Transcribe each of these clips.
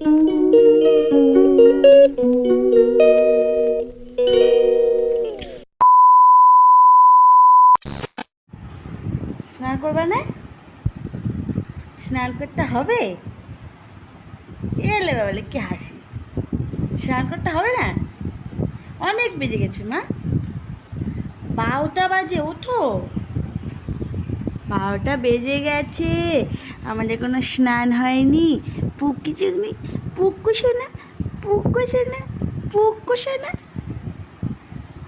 স্নান করবে না? স্নান করতে হবে? এলে বাবালে কি হাসি। স্নান করতে হবে না? অনেক বেজে গেছে মা। বারোটা বাজে, ওঠো। বারোটা বেজে গেছে। আমাদের কোনো স্নান হয়নি। পুক্কি চুগনি পুক্কু শোনা পুক্কু শোনা পুক্কু শোনা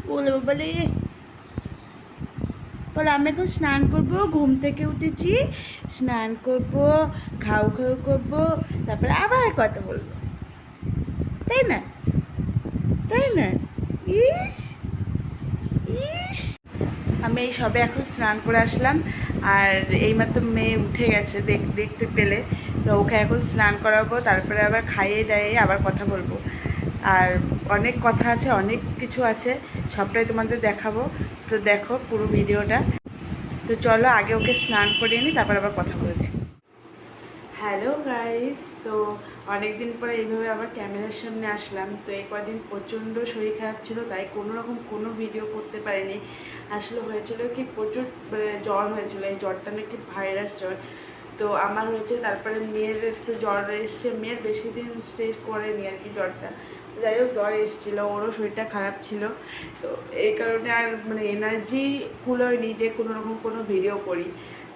বলে বলে বলে, আমি এখন স্নান করব, ঘুম থেকে উঠেছি, স্নান করব, খাও খাও করব, তারপরে আবার কথা বলব। তাই না? তাই না? ইস ইস। আমি এই সবে এখন স্নান করে আসলাম, আর এইমাত্র মেয়ে উঠে গেছে, দেখ, দেখতে পেলে। তো ওকে এখন স্নান করাবো, তারপরে আবার খাইয়ে দাইয়ে আবার কথা বলব। আর অনেক কথা আছে, অনেক কিছু আছে, সবটাই তোমাদের দেখাবো। তো দেখো পুরো ভিডিওটা। তো চলো আগে ওকে স্নান করিয়ে নিই, তারপর আবার কথা বলছি। হ্যালো গাইস, তো অনেক দিন পরে এইভাবে আবার ক্যামেরার সামনে আসলাম। তো এই কদিন প্রচণ্ড শরীর খারাপ ছিল, তাই কোনো রকম কোনো ভিডিও করতে পারিনি। আসলে হয়েছিল কি, প্রচুর মানে জ্বর হয়েছিল, এই জ্বরটা নাকি ভাইরাস জ্বর। তো আমার হয়েছে তারপরে মেয়ের একটু জ্বর এসছে। মেয়ের বেশি দিন স্টেজ করেনি আর কি জ্বরটা। যাই হোক, জ্বর এসেছিল, ওরও শরীরটা খারাপ ছিল। তো এই কারণে আর মানে এনার্জি কুলোয়নি যে কোনো রকম কোনো ভিডিও করি।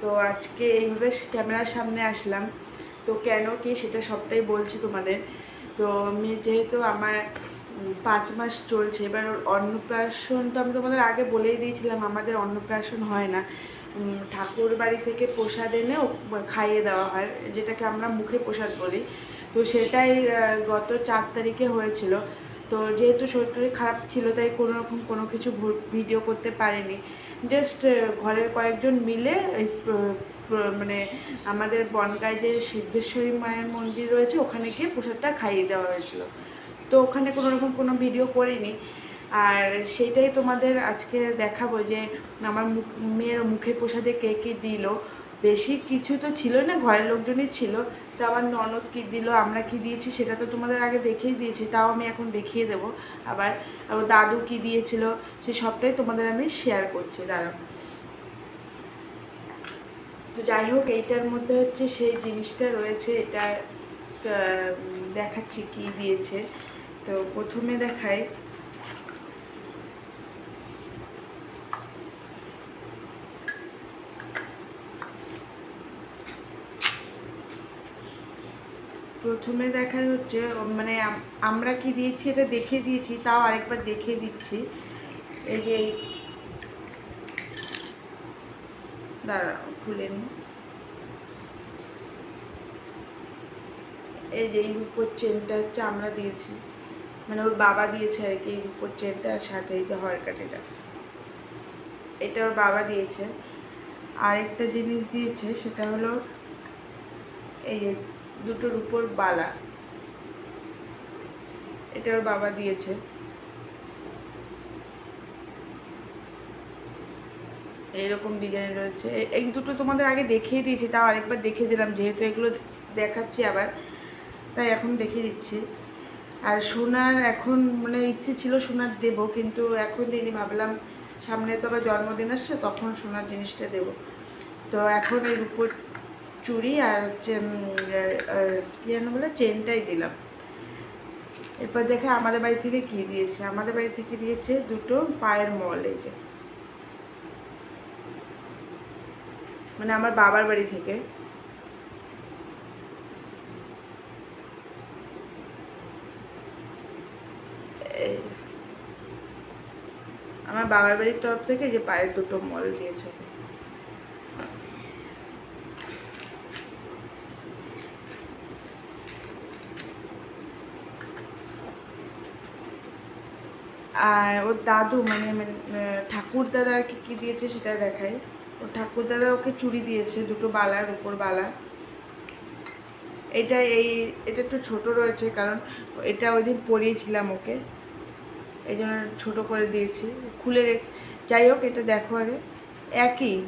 তো আজকে এইভাবে ক্যামেরার সামনে আসলাম। তো কেন কি সেটা সবটাই বলছি তোমাদের। তো আমি যেহেতু আমার পাঁচ মাস চলছে। এবার ওর অন্নপ্রাশন তো আমি তোমাদের আগে বলেই দিয়েছিলাম, আমাদের অন্নপ্রাশন হয় না। ঠাকুর বাড়ি থেকে প্রসাদ এনেও খাইয়ে দেওয়া হয়, যেটাকে আমরা মুখে প্রসাদ বলি। তো সেটাই গত চার তারিখে হয়েছিল। তো যেহেতু শরীর খারাপ ছিল, তাই কোনো রকম কোনো কিছু ভিডিও করতে পারিনি। জাস্ট ঘরের কয়েকজন মিলে মানে আমাদের বনগায় যে সিদ্ধেশ্বরী মায়ের মন্দির রয়েছে, ওখানে গিয়ে প্রসাদটা খাইয়ে দেওয়া হয়েছিল। তো ওখানে কোনো রকম কোনো ভিডিও করিনি। আর সেটাই তোমাদের আজকে দেখাবো যে আমার মুখ, মেয়ের মুখে প্রসাদে কে কী দিল। বেশি কিছু তো ছিল না, ঘরের লোকজনই ছিল। তো আমার ননদ কী দিল, আমরা কি দিয়েছি সেটা তো তোমাদের আগে দেখিয়ে দিয়েছি, তাও আমি এখন দেখিয়ে দেবো। আবার আর দাদু কি দিয়েছিল, সে সবটাই তোমাদের আমি শেয়ার করছি, দাঁড়াও। তো যাই হোক, এইটার মধ্যে হচ্ছে সেই জিনিসটা রয়েছে, এটা দেখাচ্ছি কি দিয়েছে। তো প্রথমে দেখাই। প্রথমে দেখা হচ্ছে মানে আমরা কি দিয়েছি এটা দেখে দিয়েছি, তাও আরেকবার দেখিয়ে দিচ্ছি। এই যে দাঁড়াও, খুলে নি। এই যে এই উপর চেনটা হচ্ছে আমরা দিয়েছি। মানে ওর বাবা দিয়েছে আর কি উপর চেনটা সাথে এই যে হরকাটিটা এটা। এটা ওর বাবা দিয়েছে। আরেকটা জিনিস দিয়েছে, সেটা হলো এই যে দুটোর উপর বালা। এটা ওর বাবা দিয়েছে। এইরকম ডিজাইন রয়েছে। এই দুটো তোমাদের আগে দেখিয়ে দিয়েছি, তাও আরেকবার দেখিয়ে দিলাম, যেহেতু এগুলো দেখাচ্ছি আবার। তাই এখন দেখিয়ে দিচ্ছি। আর সোনার এখন মানে ইচ্ছে ছিল সোনার দেবো, কিন্তু এখন দিইনি, ভাবলাম সামনে তো আবার জন্মদিন আসছে, তখন সোনার জিনিসটা দেবো। তো এখন এর উপর চুড়ি আর হচ্ছে কি যেন বলে, চেনটাই দিলাম। এরপর দেখে আমাদের বাড়ি থেকে কি দিয়েছে? আমাদের বাড়ি থেকে দিয়েছে দুটো পায়ের মল এই যে। মানে আমার বাবার বাড়ি থেকে। আমার বাবার বাড়ির তরফ থেকে যে পায়ের দুটো মল দিয়েছে। আর ওর দাদু মানে মানে, ঠাকুর দাদা কি কী দিয়েছে সেটা দেখাই। ওর ঠাকুর দাদা ওকে চুড়ি দিয়েছে দুটো বালার উপর বালা। এটা এই এটা একটু ছোট রয়েছে কারণ এটা ওই দিন পরিয়েছিলাম ওকে। এই জন্য ছোটো করে দিয়েছি। খুলে যাই হোক, এটা দেখো আগে। একই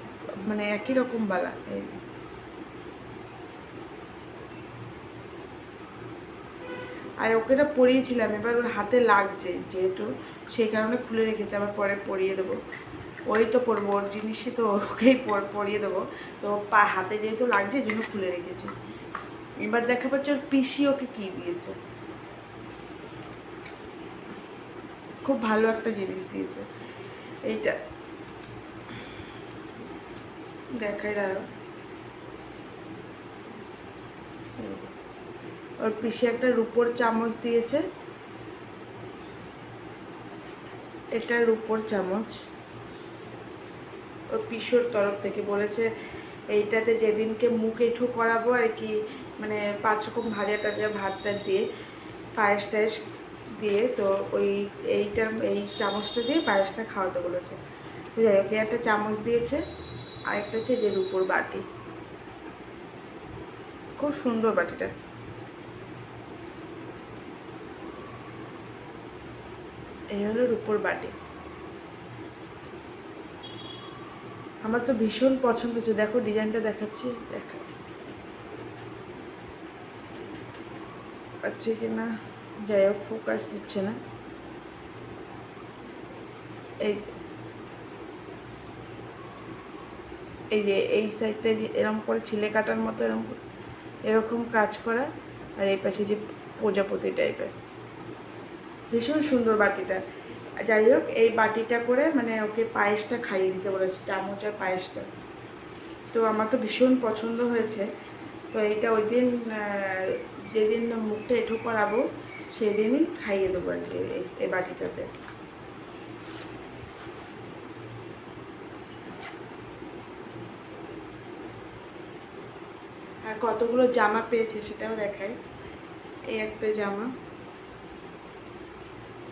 মানে একই রকম বালা। এই আর ওকে এটা পরিয়েছিলাম, এবার ওর হাতে লাগছে যেহেতু, সেই কারণে খুলে রেখেছে, আবার পরে পরিয়ে দেবো। ওই তো পরবো, ওর জিনিসই তো ওকেই পর- পরিয়ে দেবো। তো পা, হাতে যেহেতু লাগছে জন্য খুলে রেখেছি। এবার দেখা পাচ্ছে ওর পিসি ওকে কি দিয়েছে। খুব ভালো একটা জিনিস দিয়েছে। এইটা। দেখাই দাঁড়ো ওর পিসি একটা রুপোর চামচ দিয়েছে। এটা রুপোর চামচ। ওর পিসোর তরফ থেকে বলেছে, এইটাতে যেদিনকে মুখ এঁঠো করাবো আর কি মানে পাঁচ রকম ভাজা টাজা ভাতটা দিয়ে পায়েস টায়েস দিয়ে তো ওই এইটা, এই চামচটা দিয়ে পায়েসটা খাওয়াতে বলেছে। তো যাই হোক, একটা চামচ দিয়েছে আর একটা হচ্ছে যে রুপোর বাটি। খুব সুন্দর বাটিটা। এই হলো রুপোর বাটি। আমার তো ভীষণ পছন্দ হচ্ছে। দেখো, ডিজাইনটা দেখাচ্ছি, দেখা পাচ্ছি কি না যাই হোক ফোকাস দিচ্ছে না এই এই যে এই সাইডটা যে এরকম করে ছিলে কাটার মতো এরকম এরকম কাজ করা আর এই পাশে যে প্রজাপতি টাইপের ভীষণ সুন্দর বাটিটা যাই হোক এই বাটিটা করে মানে ওকে পায়েসটা খাইয়ে দিতে বলেছে চামচ আর পায়েসটা তো আমার তো ভীষণ পছন্দ হয়েছে। তো এইটা ওই দিন যেদিন মুখটা এঁঠো করাবো সেদিনই খাইয়ে দেবো আর কি এই- বাটিটাতে। আর কতগুলো জামা পেয়েছে সেটাও দেখাই। এই একটা জামা।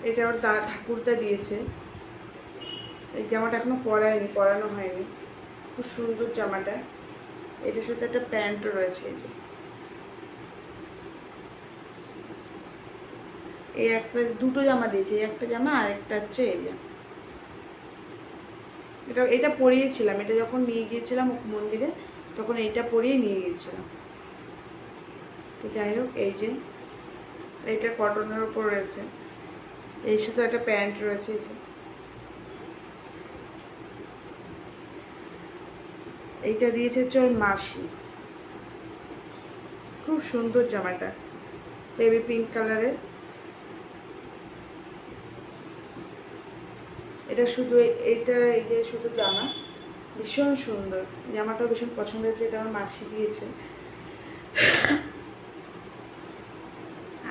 এটা ওর দা ঠাকুরদা দিয়েছে। এই জামাটা এখনও পরায়নি, পরানো হয়নি। খুব সুন্দর জামাটা। এটার সাথে একটা প্যান্টও রয়েছে এই যে। এই একটা দুটো জামা দিয়েছে, এই একটা জামা আর একটা হচ্ছে এই জামা। এটা এটা পরিয়েছিলাম, এটা যখন নিয়ে গিয়েছিলাম মন্দিরে, তখন এইটা পরিয়ে নিয়ে গিয়েছিলাম। তো যাই হোক, এই যে, এইটা কটনের উপর রয়েছে। এর সাথে একটা প্যান্ট রয়েছে, এই যে। এইটা দিয়েছে হচ্ছে ওর মাসি। খুব সুন্দর জামাটা বেবি পিঙ্ক কালারের এটা শুধু এইটা এই যে শুধু জামা, ভীষণ সুন্দর। জামাটাও ভীষণ পছন্দ হয়েছে, এটা আমার মাসি দিয়েছে।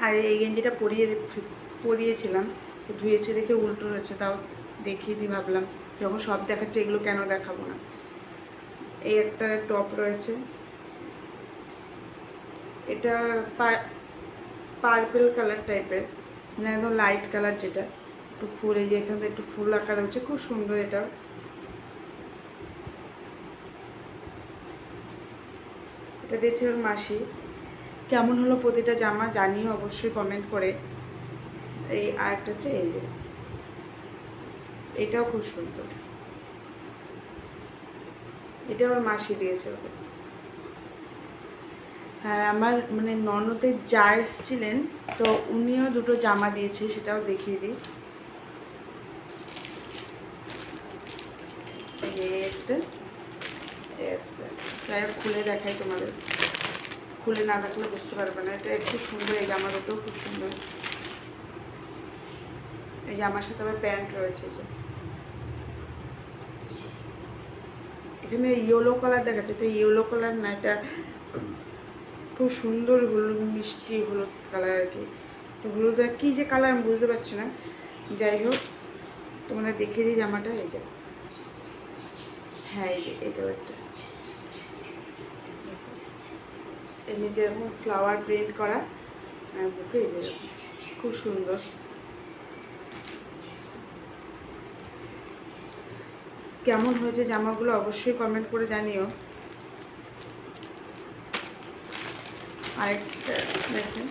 আর এই গেঞ্জিটা পরিয়ে পরিয়েছিলাম ধুয়েছে দেখে উল্টো রয়েছে তাও দেখিয়ে দিই ভাবলাম যখন সব দেখাচ্ছে, এগুলো কেন দেখাবো না? এই একটা টপ রয়েছে। এটা পার্পেল কালার টাইপের মানে একদম লাইট কালার যেটা। একটু ফুল, এই যে এখানে একটু ফুল আঁকা রয়েছে খুব সুন্দর এটা। এটা দিয়েছে ওর মাসি। কেমন হলো প্রতিটা জামা জানিও অবশ্যই কমেন্ট করে। এই আরেকটা হচ্ছে এই যে। এটাও খুব সুন্দর। এটা আমার মাসি দিয়েছে ওকে। হ্যাঁ আমার মানে ননদের যা এসছিলেন, তো উনিও দুটো জামা দিয়েছে, সেটাও দেখিয়ে দিই। এই যে এই একটা এই একটা যাই হোক খুলে দেখাই তোমাদের খুলে না দেখলে বুঝতে পারবে না এটা একটু সুন্দর এই জামা দুটোও খুব সুন্দর এই জামার সাথে আবার প্যান্ট রয়েছে যে এখানে ইয়েলো কালার দেখাচ্ছে এটা ইয়েলো কালার না এটা খুব সুন্দর হলুদ মিষ্টি হলুদ কালার আর কি হলুদ কী যে কালার আমি বুঝতে পারছি না যাই হোক তোমাদের দেখিয়ে দিই জামাটা এই যে হ্যাঁ এই যে এই কালারটা এর নিচে ফ্লাওয়ার প্রিন্ট করা আর বুকে। খুব সুন্দর। কেমন হয়েছে জামাগুলো অবশ্যই কমেন্ট করে জানিও। আরেকটা দেখেন।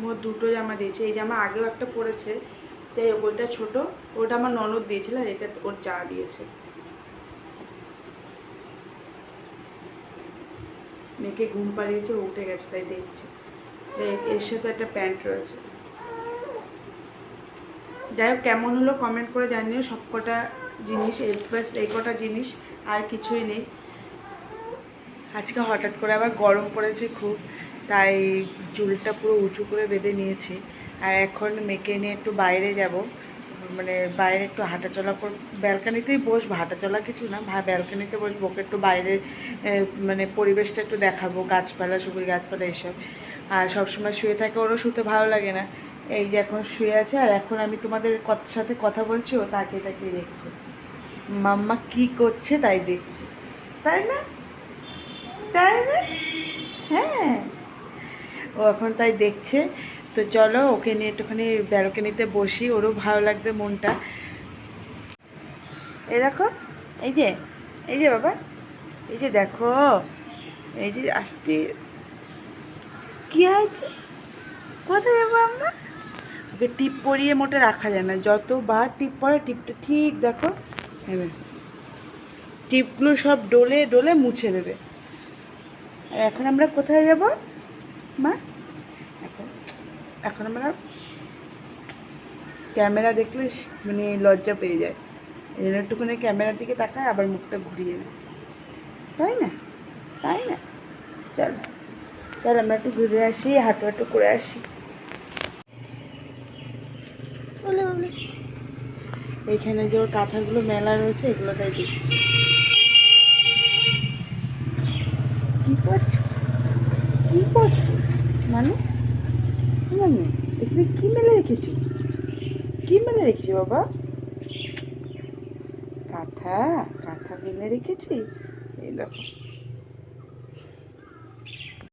মোট দুটো জামা দিয়েছে। এই জামা আগেও একটা পরেছে। তাই ওইটা ছোটো, ওটা আমার ননদ দিয়েছিল আর এটা ওর চা দিয়েছে। মেয়েকে ঘুম পাড়িয়েছে উঠে গেছে, তাই দেখছে। এর সাথে একটা প্যান্ট রয়েছে। যাই হোক, কেমন হলো কমেন্ট করে জানিও। সব কটা জিনিস এই বাস এই কটা জিনিস, আর কিছুই নেই। আজকে হঠাৎ করে আবার গরম পড়েছে খুব। তাই চুলটা পুরো উঁচু করে বেঁধে নিয়েছি। আর এখন মেয়েকে নিয়ে একটু বাইরে যাব। মানে বাইরে একটু হাঁটাচলা কর, ব্যালকানিতেই বসবো, হাঁটাচলা কিছু না ব্যালকানিতে বসবো, ওকে একটু বাইরে মানে পরিবেশটা একটু দেখাবো, গাছপালা, সবুজ গাছপালা এসব। আর সবসময় শুয়ে থাকে ওরও শুতে ভালো লাগে না। এই যে এখন শুয়ে আছে, আর এখন আমি তোমাদের সাথে কথা বলছি, ও তাকে তাকিয়ে দেখছে। মাম্মা কি করছে তাই দেখছে। তাই না? তাই না? হ্যাঁ। ও এখন তাই দেখছে। তো চলো ওকে নিয়ে একটুখানি ব্যালকনিতে বসি, ওরও ভালো লাগবে মনটা। এই দেখো, এই যে এই যে বাবা, এই যে দেখো, এই যে আসতে। কি হয়েছে? কোথায় যাব আমরা? ওকে টিপ পরিয়ে মোটে রাখা যায় না যতবার টিপ পরে টিপটা ঠিক দেখো, এবার টিপগুলো সব ডলে ডোলে মুছে দেবে। আর এখন আমরা কোথায় যাব? মা? এখন এখন আমরা ক্যামেরা দেখলে মানে লজ্জা পেয়ে যায়। এই জন্য একটুখানি ক্যামেরার দিকে তাকায়, আবার মুখটা ঘুরিয়ে নেয়। তাই না? তাই না? চল চল আমরা একটু ঘুরে আসি, হাঁটু হাঁটু করে আসি। বলে এইখানে যে ওর কাঁথাগুলো মেলা রয়েছে, এগুলো তাই দেখছি। কি করছে? কি করছে? মানে? মানে এখানে কি মেলে রেখেছি? কি মেলে রেখেছি বাবা? কাঁথা কাঁথা মেলে রেখেছি? এই দেখো।